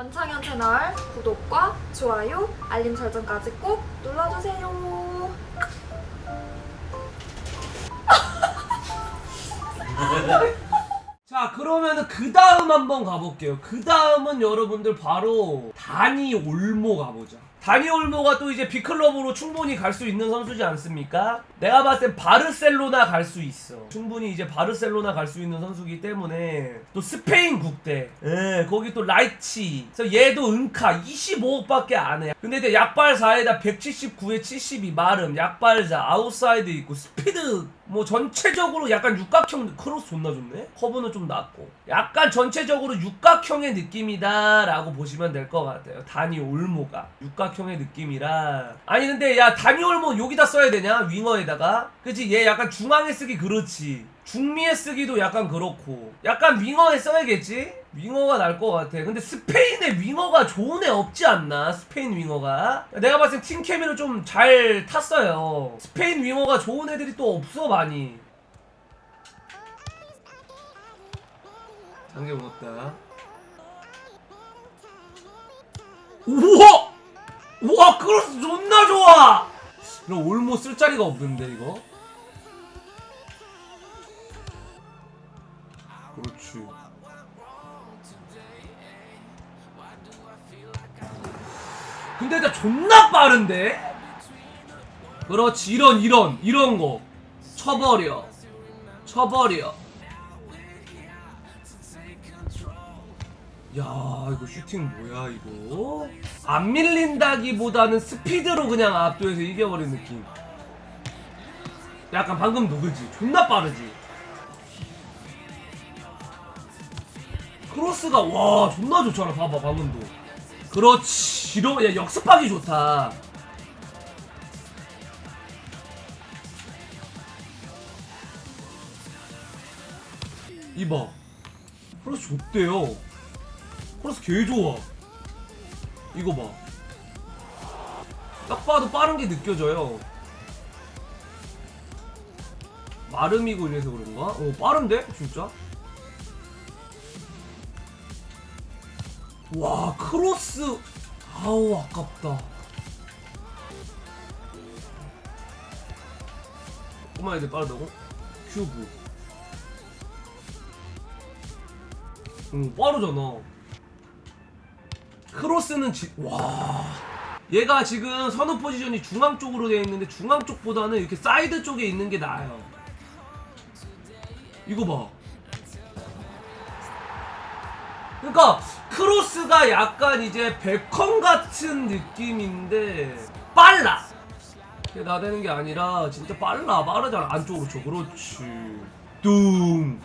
원창현 채널 구독과 좋아요, 알림 설정까지 꼭 눌러주세요. 자 그러면은 그 다음 한번 가볼게요 그 다음은 여러분들 바로 다니 올모 가보자 다니 올모가 또 이제 B클럽으로 충분히 갈 수 있는 선수지 않습니까? 내가 봤을 땐 바르셀로나 갈 수 있어 충분히 이제 바르셀로나 갈 수 있는 선수기 때문에 또 스페인 국대 예 거기 또 라이치 그래서 얘도 은카 25억밖에 안 해 근데 이제 약발 4에다 179에 72 마름 약발자 아웃사이드 있고 스피드 뭐 전체적으로 약간 육각형 크로스 존나 좋네? 커브는 좀 낮고. 약간 전체적으로 육각형의 느낌이다 라고 보시면 될 것 같아요. 다니 올모가. 육각형의 느낌이라. 아니 근데 야 다니 올모 여기다 써야 되냐? 윙어에다가? 그치? 얘 약간 중앙에 쓰기 그렇지. 중미에 쓰기도 약간 그렇고. 약간 윙어에 써야겠지 윙어가 날 것 같아. 근데 스페인에 윙어가 좋은 애 없지 않나? 스페인 윙어가? 내가 봤을 땐 팀케미를 좀 잘 탔어요. 스페인 윙어가 좋은 애들이 또 없어 많이. 장계 무섭다. 우와! 우와 크로스 존나 좋아! 이거 올모 쓸 자리가 없는데 이거? 그렇지 근데 나 존나 빠른데? 그렇지 이런 이런 이런 거. 쳐버려. 쳐버려. 야 이거 슈팅 뭐야 이거? 안 밀린다기보다는 스피드로 그냥 압도해서 이겨버린 느낌. 약간 방금 누구지? 존나 빠르지. 크로스가 와 존나 좋잖아 봐봐 방금도 그렇지 이러 야 역습하기 좋다 이봐 크로스 좋대요 크로스 개 좋아 이거 봐 딱 봐도 빠른 게 느껴져요 마름이고 이래서 그런가? 어 빠른데? 진짜? 와 크로스. 아우 아깝다. 꼬마 애들 빠르다고? 큐브. 응 빠르잖아. 크로스는 지... 와. 얘가 지금 선호 포지션이 중앙 쪽으로 되어 있는데 중앙 쪽보다는 이렇게 사이드 쪽에 있는 게 나아요. 이거 봐. 그러니까 크로스가 약간 이제 베컨 같은 느낌인데 빨라. 나대는 게 아니라 진짜 빨라. 빠르잖아. 안쪽으로 쳐. 그렇지. 뚱.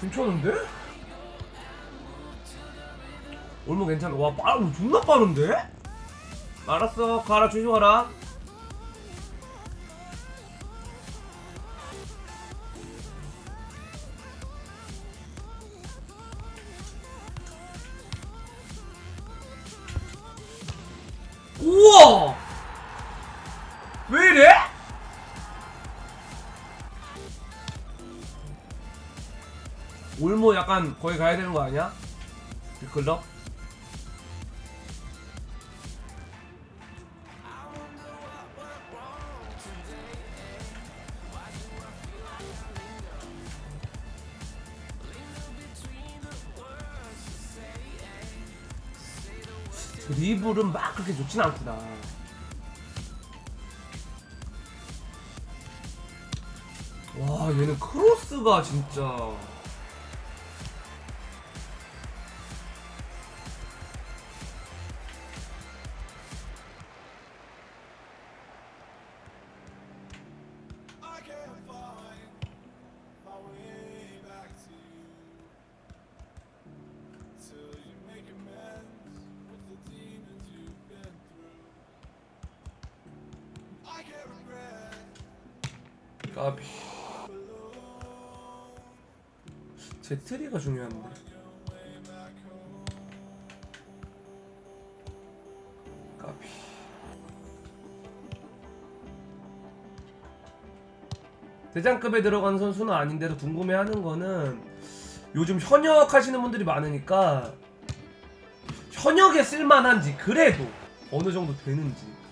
괜찮은데? 올모 괜찮아. 와, 빠르, 존나 빠른데? 알았어. 가라, 조심하라. 올모 약간 거기 가야 되는 거 아니야? 그 클럽? 드리블은 막 그렇게 좋진 않구나. 와 얘는 크로스가 진짜 제 트리가 중요한데. 까비. 대장급에 들어간 선수는 아닌데도 궁금해하는 거는 요즘 현역 하시는 분들이 많으니까 현역에 쓸만한지 그래도 어느 정도 되는지.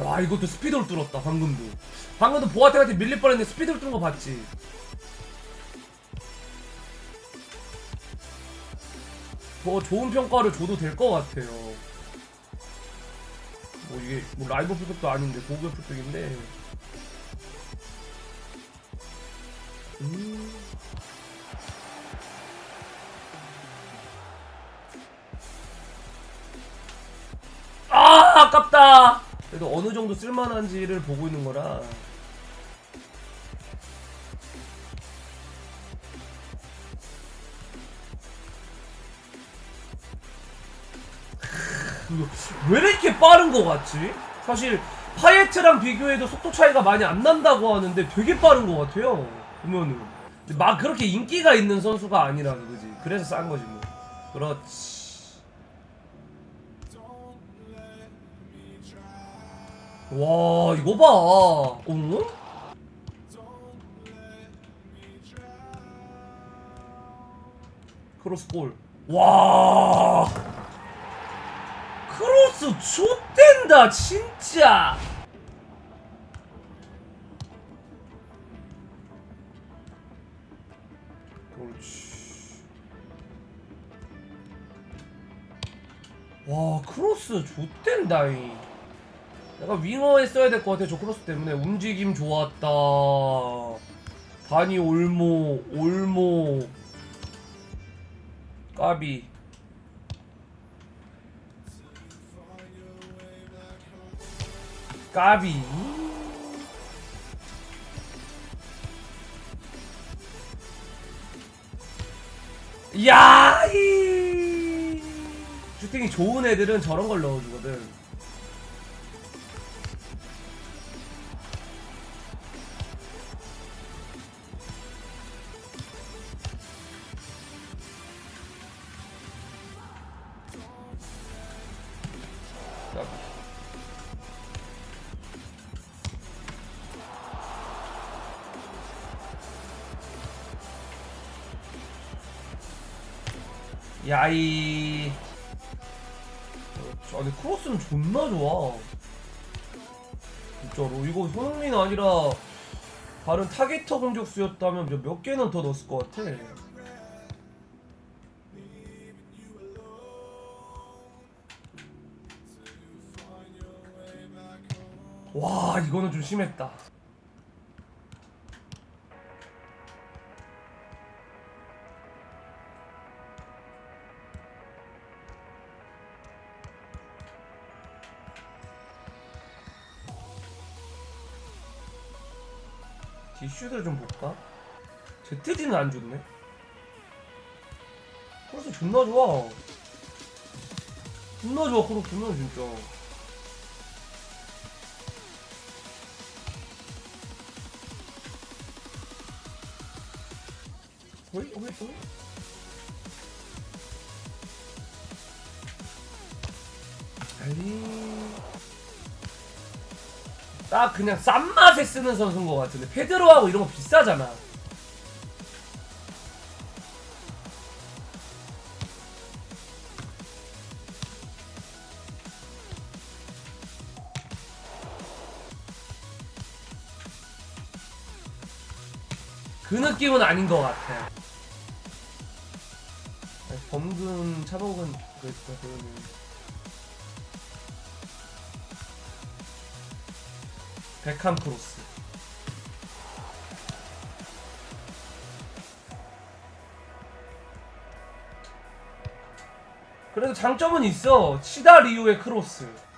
야 이것도 스피드를 뚫었다 방금도. 방금도 보아텍한테 밀릴 뻔했는데 스피드를 뚫은 거 봤지. 더 좋은 평가를 줘도 될 것 같아요. 뭐 이게 뭐 라이브 풀백도 아닌데 고급 풀백인데. 음. 아 아깝다 그래도 어느 정도 쓸만한지를 보고 있는 거라. 왜 이렇게 빠른 거 같지? 사실 파이트랑 비교해도 속도 차이가 많이 안 난다고 하는데 되게 빠른 거 같아요 보면은. 막 그렇게 인기가 있는 선수가 아니라서 그지. 그래서 싼 거지 뭐. 그렇지 와 이거 봐. 어? 크로스볼. 와. 크로스 좆된다 진짜. 그렇지. 와 크로스 좆된다잉 내가 윙어에 써야 될 것 같아 저 크로스 때문에. 움직임 좋았다. 다니 올모 올모. 까비. 까비. 야이! 슈팅이 좋은 애들은 저런 걸 넣어주거든 야이 아 근데 크로스는 존나 좋아. 진짜로. 이거 손흥민 아니라 다른 타겟터 공격수였다면 몇- 몇 개는 더 넣었을 것 같아. 와 이거는 좀 심했다 디슈들 좀 볼까? 제트지는 안 좋네. 크로스 존나 좋아. 존나 좋아 크로스는 진짜. 호이 호이 호이. 아니. 딱 그냥 싼 맛에 쓰는 선수인 것 같은데 페드로하고 이런 거 비싸잖아. 그 느낌은 아닌 것 같아. 범근 차범근 그랬다 그러면. 백함 크로스. 그래도 장점은 있어. 치다 리우의 크로스.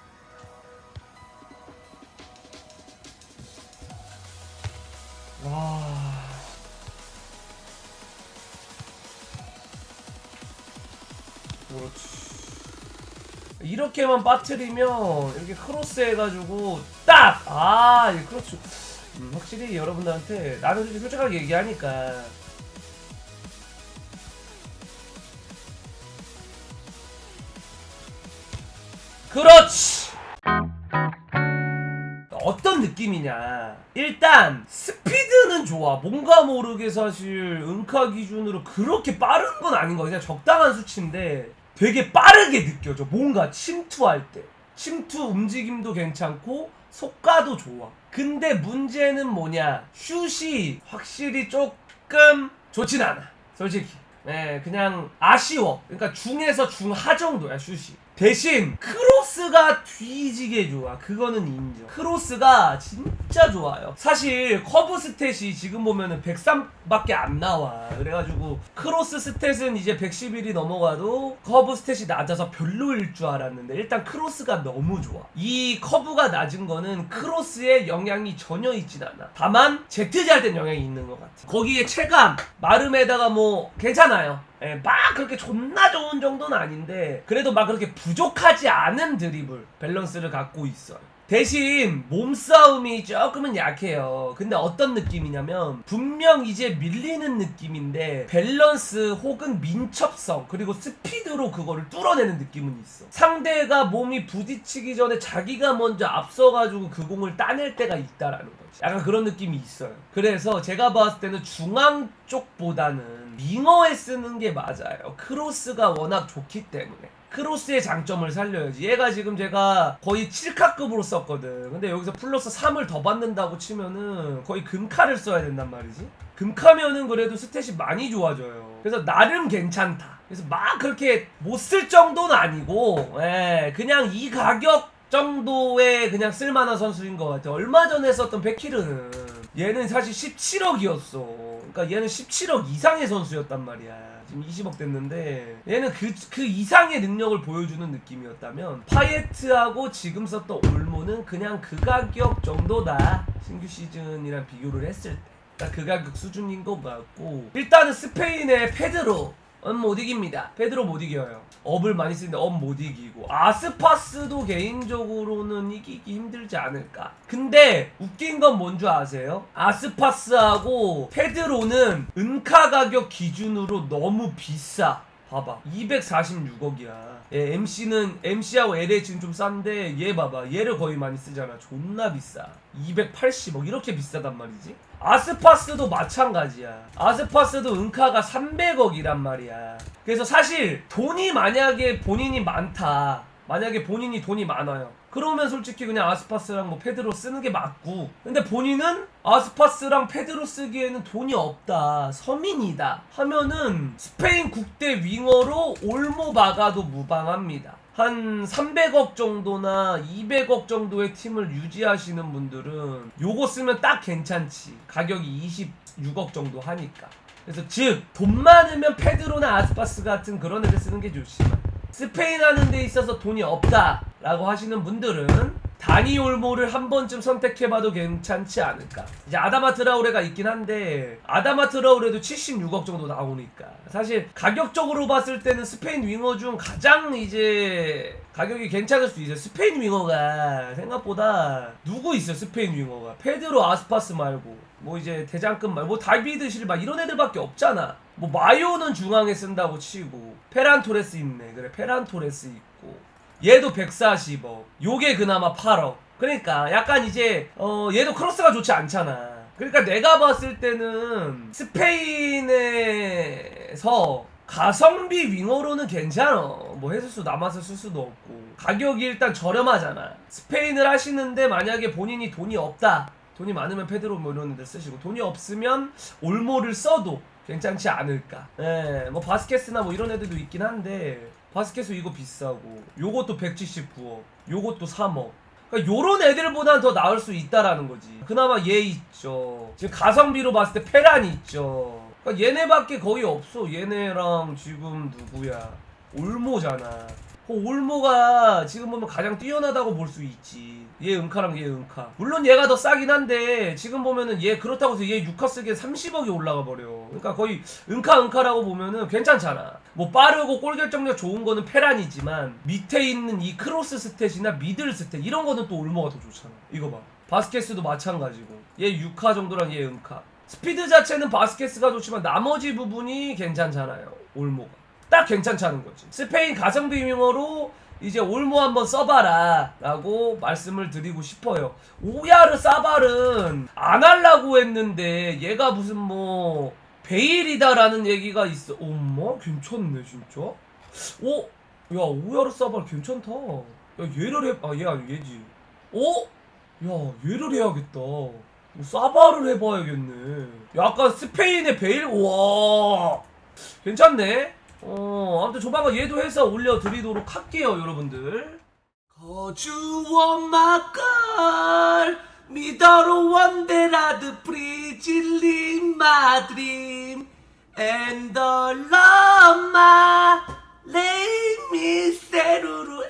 이렇게만 빠뜨리면 이렇게 크로스 해가지고 딱! 아, 이 크로스. 음, 확실히 여러분들한테 나는 솔직히 솔직하게 얘기하니까 그렇지! 어떤 느낌이냐. 일단, 스피드는 좋아. 뭔가 모르게 사실, 은카 기준으로 그렇게 빠른 건 아닌 거야. 그냥 적당한 수치인데, 되게 빠르게 느껴져. 뭔가 침투할 때. 침투 움직임도 괜찮고, 속가도 좋아. 근데 문제는 뭐냐. 슛이 확실히 조금 좋진 않아. 솔직히. 네, 그냥 아쉬워. 그러니까 중에서 중하 정도야, 슛이. 대신 크로스가 뒤지게 좋아. 그거는 인정. 크로스가 진짜 좋아요. 사실 커브 스탯이 지금 보면은 103밖에 안 나와. 그래가지고 크로스 스탯은 이제 111이 넘어가도 커브 스탯이 낮아서 별로일 줄 알았는데 일단 크로스가 너무 좋아. 이 커브가 낮은 거는 크로스에 영향이 전혀 있진 않아. 다만 ZG 할땐 영향이 있는 것 같아. 거기에 체감, 마름에다가 뭐 괜찮아요. 예, 막 그렇게 존나 좋은 정도는 아닌데 그래도 막 그렇게 부족하지 않은 드리블 밸런스를 갖고 있어요. 대신 몸싸움이 조금은 약해요. 근데 어떤 느낌이냐면 분명 이제 밀리는 느낌인데 밸런스 혹은 민첩성 그리고 스피드로 그거를 뚫어내는 느낌은 있어. 상대가 몸이 부딪히기 전에 자기가 먼저 앞서가지고 그 공을 따낼 때가 있다라는 거지. 약간 그런 느낌이 있어요. 그래서 제가 봤을 때는 중앙 쪽보다는 윙어에 쓰는 게 맞아요. 크로스가 워낙 좋기 때문에. 크로스의 장점을 살려야지. 얘가 지금 제가 거의 7카급으로 썼거든. 근데 여기서 플러스 3을 더 받는다고 치면은 거의 금카를 써야 된단 말이지. 금카면은 그래도 스탯이 많이 좋아져요. 그래서 나름 괜찮다. 그래서 막 그렇게 못 쓸 정도는 아니고, 예, 그냥 이 가격 정도의 그냥 쓸만한 선수인 것 같아. 얼마 전에 썼던 베키르는 얘는 사실 17억이었어. 그러니까 얘는 17억 이상의 선수였단 말이야. 지금 20억 됐는데 얘는 그, 그 이상의 능력을 보여주는 느낌이었다면 파이에트하고 지금 썼던 올모는 그냥 그 가격 정도다. 신규 시즌이랑 비교를 했을 때. 딱그 가격 수준인 것 같고 일단은 스페인의 페드로 은 못 이깁니다. 페드로 못 이겨요. 업을 많이 쓰는데 업 못 이기고 아스파스도 개인적으로는 이기기 힘들지 않을까. 근데 웃긴 건 뭔 줄 아세요? 아스파스하고 페드로는 은카 가격 기준으로 너무 비싸. 봐봐. 246억이야. 예, MC는 MC하고 LH는 좀 싼데 얘 봐봐. 얘를 거의 많이 쓰잖아. 존나 비싸. 280억. 이렇게 비싸단 말이지. 아스파스도 마찬가지야. 아스파스도 은카가 300억이란 말이야. 그래서 사실 돈이 만약에 본인이 많다. 만약에 본인이 돈이 많아요 그러면 솔직히 그냥 아스파스랑 뭐 페드로 쓰는 게 맞고. 근데 본인은 아스파스랑 페드로 쓰기에는 돈이 없다. 서민이다. 하면은 스페인 국대 윙어로 올모 박아도 무방합니다. 한 300억 정도나 200억 정도의 팀을 유지하시는 분들은 요거 쓰면 딱 괜찮지. 가격이 26억 정도 하니까. 그래서 즉 돈 많으면 페드로나 아스파스 같은 그런 애들 쓰는 게 좋지만 스페인 하는 데 있어서 돈이 없다 라고 하시는 분들은 다니 올모를 한 번쯤 선택해봐도 괜찮지 않을까. 이제 아다마 트라우레가 있긴 한데 아다마 트라우레도 76억 정도 나오니까. 사실 가격적으로 봤을 때는 스페인 윙어 중 가장 이제 가격이 괜찮을 수 있어요. 스페인 윙어가 생각보다 누구 있어 스페인 윙어가? 페드로 아스파스 말고. 뭐 이제 대장급 말고 뭐 다비드 실바 이런 애들밖에 없잖아. 뭐 마요는 중앙에 쓴다고 치고 페란 토레스 있네. 그래 페란 토레스 있고 얘도 140억 요게 그나마 8억. 그러니까 약간 이제 어 얘도 크로스가 좋지 않잖아. 그러니까 내가 봤을 때는 스페인에서 가성비 윙어로는 괜찮아. 뭐 해수수 남아서 쓸 수도 없고. 가격이 일단 저렴하잖아. 스페인을 하시는데 만약에 본인이 돈이 없다. 돈이 많으면 페드로 뭐 이런 애들 쓰시고. 돈이 없으면 올모를 써도 괜찮지 않을까. 예, 뭐 바스케스나 뭐 이런 애들도 있긴 한데 바스케스 이거 비싸고 요것도 179억 요것도 3억. 그러니까 요런 애들보단 더 나을 수 있다라는 거지. 그나마 얘 있죠. 지금 가성비로 봤을 때 페란이 있죠. 그러니까 얘네밖에 거의 없어. 얘네랑 지금 누구야? 올모잖아. 그 올모가 지금 보면 가장 뛰어나다고 볼 수 있지. 얘 은카랑 얘 은카. 물론 얘가 더 싸긴 한데 지금 보면은 얘 그렇다고 해서 얘 유카 쓰기에 30억이 올라가 버려. 그러니까 거의 은카 은카라고 보면은 괜찮잖아. 뭐 빠르고 골 결정력 좋은 거는 페란이지만 밑에 있는 이 크로스 스탯이나 미들 스탯 이런 거는 또 올모가 더 좋잖아. 이거 봐. 바스케스도 마찬가지고. 얘 유카 정도랑 얘 은카. 스피드 자체는 바스케스가 좋지만 나머지 부분이 괜찮잖아요. 올모가. 딱 괜찮다는 거지. 스페인 가성비 유머로 이제 올모 한번 써봐라 라고 말씀을 드리고 싶어요. 오야르 사발은 안 하려고 했는데 얘가 무슨 뭐 베일이다라는 얘기가 있어. 엄마 괜찮네 진짜. 오, 야 오야르 사발 괜찮다. 야 얘를 해, 아 얘 아니 얘지. 오, 야 얘를 해야겠다. 뭐 사발을 해봐야겠네. 약간 스페인의 베일, 와 괜찮네. 어, 아무튼 조만간 얘도 해서 올려드리도록 할게요, 여러분들. 거주원 마걸 미더로 원데라드 프리질린 마드림 앤더 러마 레이미 세루루